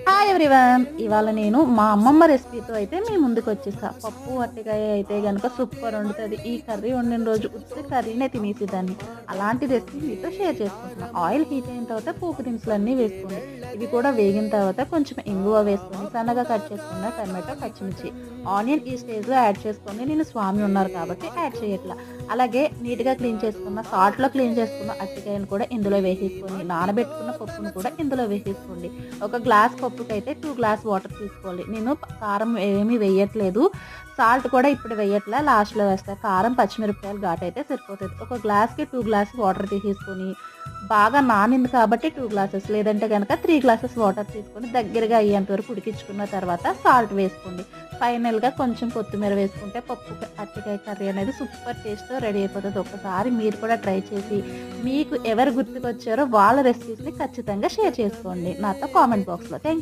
Hi everyone ఇవాళ నేను మా అమ్మమ్మ రెసిపీతో అయితే మీ ముందుకు వచ్చేసా. పప్పు అట్టికాయ అయితే కనుక సూపర్ వండుతుంది. ఈ కర్రీ వండిన రోజు ఉత్తి కర్రీనే తినేసేదాన్ని అలాంటి రెసిపీ మీతో షేర్ చేసుకుంటున్నా. ఆయిల్ హీట్ అయిన తర్వాత పోపు దినుసులు అన్నీ వేసుకోండి. ఇవి కూడా వేగిన తర్వాత కొంచెం ఇంగువ వేసుకొని సన్నగా కట్ చేసుకున్న టమాటో పచ్చిమిర్చి. ఆనియన్ ఈ స్టేజ్లో యాడ్ చేసుకొని నేను స్వామి ఉన్నారు కాబట్టి యాడ్ చేయట్లా. అలాగే నీట్గా క్లీన్ చేసుకున్న సాల్ట్లో క్లీన్ చేసుకున్న అట్టికాయను కూడా ఇందులో వేసేసుకోండి. నానబెట్టుకున్న పప్పును కూడా ఇందులో వేసేసుకోండి. ఒక గ్లాస్ పప్పుకి అయితే టూ గ్లాస్ వాటర్ తీసుకోవాలి. నేను కారం ఏమీ వేయట్లేదు. సాల్ట్ కూడా ఇప్పుడు వేయట్లే. లాస్ట్లో వేస్తా. కారం పచ్చిమిరపకాయలు ఘాట్ అయితే సరిపోతుంది. ఒక గ్లాస్కి టూ గ్లాస్ వాటర్ తీసేసుకొని బాగా నానింది కాబట్టి టూ గ్లాసెస్ లేదంటే కనుక త్రీ గ్లాసెస్ వాటర్ తీసుకొని దగ్గరగా అయ్యేంత వరకు ఉడికించుకున్న తర్వాత సాల్ట్ వేసుకోండి. ఫైనల్గా కొంచెం కొత్తిమీర వేసుకుంటే పప్పు అరటికాయ కర్రీ అనేది సూపర్ టేస్ట్తో రెడీ అయిపోతుంది. ఒకసారి మీరు కూడా ట్రై చేసి మీకు ఎవరు గుర్తుకొచ్చారో వాళ్ళ రెసిపీస్ని ఖచ్చితంగా షేర్ చేసుకోండి. నాతో కామెంట్ బాక్స్లో. థ్యాంక్